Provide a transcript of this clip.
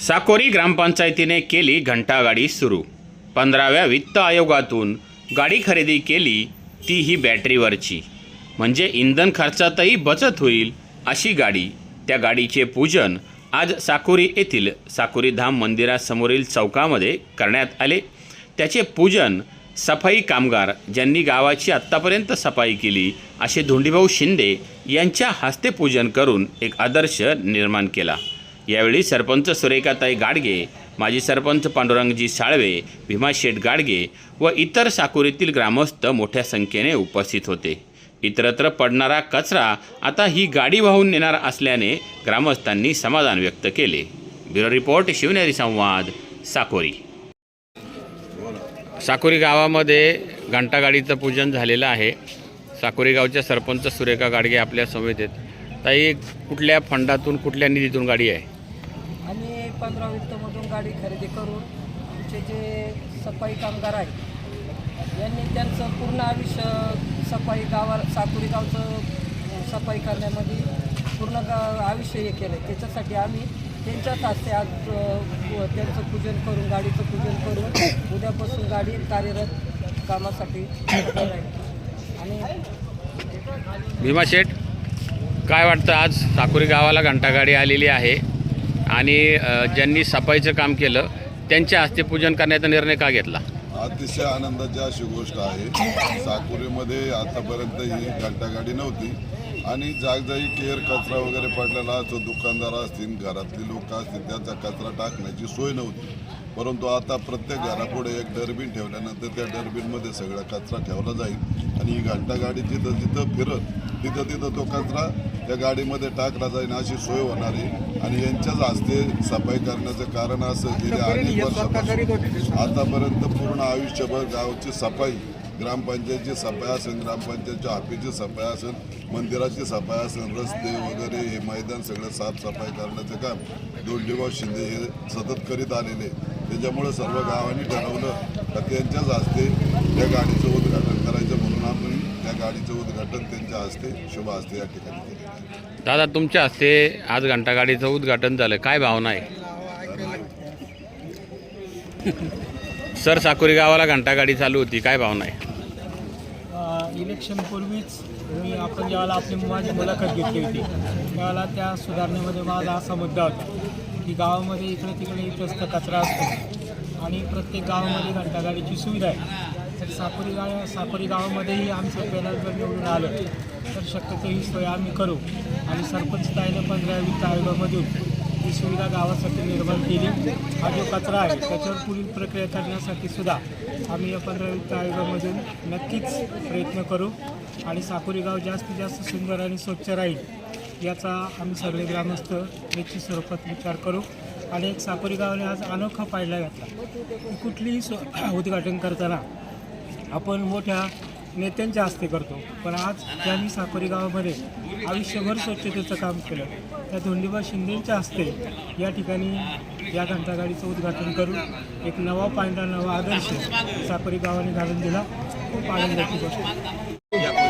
साकोरी ग्रामपंचायतीने केली घंटागाडी सुरू. पंधराव्या वित्त आयोगातून गाडी खरेदी केली ती ही बॅटरीवरची. म्हणजे इंधन खर्चातही बचत होईल अशी गाडी. त्या गाडीचे पूजन आज साकोरी येथील साकोरी धाम मंदिरासमोरील चौकामध्ये करण्यात आले. त्याचे पूजन सफाई कामगार ज्यांनी गावाची आत्तापर्यंत सफाई केली असे धोंडीभाऊ शिंदे यांच्या हस्ते पूजन करून एक आदर्श निर्माण केला. यावेळी सरपंच सुरेखाताई गाडगे माजी सरपंच पांडुरंगजी साळवे भीमा शेठ गाडगे व इतर साकुरीतील ग्रामस्थ मोठ्या संख्येने उपस्थित होते. इतरत्र पडणारा कचरा आता ही गाडी वाहून नेणार असल्याने ग्रामस्थांनी समाधान व्यक्त केले. ब्युरो रिपोर्ट शिवनेरी संवाद साकोरी. साकोरी गावामध्ये घंटागाडीचं पूजन झालेलं आहे. साकोरी गावच्या सरपंच सुरेखा गाडगे आपल्या समेत आहेत. ताई कुठल्या फंडातून कुठल्या निधीतून गाडी आहे? पंधरा वित्तमधून गाडी खरेदी करून आमचे जे सफाई कामगार आहेत यांनी त्यांचं पूर्ण आयुष्य सफाई गावा साकुरी गावचं सफाई करण्यामध्ये पूर्ण गा आयुष्य हे केलं त्याच्यासाठी आम्ही त्यांच्याच हस्ते आज त्यांचं पूजन करून गाडीचं पूजन करून उद्यापासून गाडी कार्यरत कामासाठी आणि भीमा शेठ काय वाटतं आज साकोरी गावाला घंटागाडी आलेली आहे? आणि ज्यांनी सफाईचं काम केलं त्यांच्या हस्ते पूजन करण्याचा निर्णय का घेतला? अतिशय आनंदाची अशी गोष्ट आहे. साकुरीमध्ये आतापर्यंत ही घंटागाडी नव्हती. आणि जागजागी केअर कचरा वगैरे पडलेला असतो दुकानदार असतील घरातली लोक असतील त्याचा कचरा टाकण्याची सोय नव्हती. परंतु आता प्रत्येक घरापुढे एक डस्टबिन ठेवल्यानंतर त्या डस्टबिनमध्ये सगळा कचरा ठेवला जाईल आणि ही घंटागाडी जिथं जिथं फिरत तिथं तिथं तो कचरा त्या गाडीमध्ये टाकला जाईल अशी सोय होणार आहे. आणि यांच्याच हस्ते सफाई करण्याचं कारण असं गेल्या अनेक वर्षापासून आतापर्यंत पूर्ण आयुष्यभर गावची सफाई ग्रामपंचायतची सफाई असेल ग्रामपंचायतच्या ऑफिसची सफाई असेल मंदिराची सफाई असेल रस्ते वगैरे हे मैदान सगळं साफसफाई करण्याचं काम दोंडीबाब शिंदे हे सतत करीत आलेले त्याच्यामुळे सर्व गावांनी ठरवलं का त्यांच्याच हस्ते त्या गाडीचं उद्घाटन करायचं म्हणून आम्ही त्या गाडीचं उद्घाटन त्यांच्या हस्ते शुभ हस्ते या ठिकाणी आहे. दादा तुमच्या हस्ते आज घंटागाडीचं उद्घाटन झालं. काय भावना आहे? सर साकोरी गावाला घंटागाडी चालू होती. काय भावना आहे? इलेक्शनपूर्वीच मी आपण ज्यावेळेला आपली माझी मुलाखत घेतली होती त्यावेळेला त्या सुधारणेमध्ये माझा असा मुद्दा होता. की गावामध्ये इकडे तिकडे जास्त कचरा असतो. आणि प्रत्येक गावामध्ये घंटागाडीची सुविधा आहे. तर साकोरी गाव साकोरी गावामध्येही आमचं पॅनल जर निवडून आलं तर शक्यतो ही सोय आम्ही करू. आणि सरपंच ताईनं पंधरा वित्त आयोगामधून ही सुविधा गावासाठी निर्माण केली. हा जो कचरा आहे त्याच्यावर पुढील प्रक्रिया करण्यासाठी सुद्धा आम्ही या पंधरा वित्त आयोगामधून नक्कीच प्रयत्न करू. आणि साकोरी गाव जास्तीत जास्त सुंदर आणि स्वच्छ राहील. याचा आम्ही सगळे ग्रामस्थ याची स्वरूपात विचार करू. आणि एक साकोरी गावाने आज अनोखा पाहिला घातला. कुठलीही सो उद्घाटन करताना आपण मोठ्या नेत्यांच्या हस्ते करतो. पण आज ज्यांनी साकोरी गावामध्ये आयुष्यभर स्वच्छतेचं काम केलं त्या धोंडीबा शिंदेंच्या हस्ते या ठिकाणी या घंटागाडीचं उद्घाटन करून एक नवा पांढरा नवा आदर्श साकोरी गावाने घालून दिला. खूप आनंदाची गोष्ट.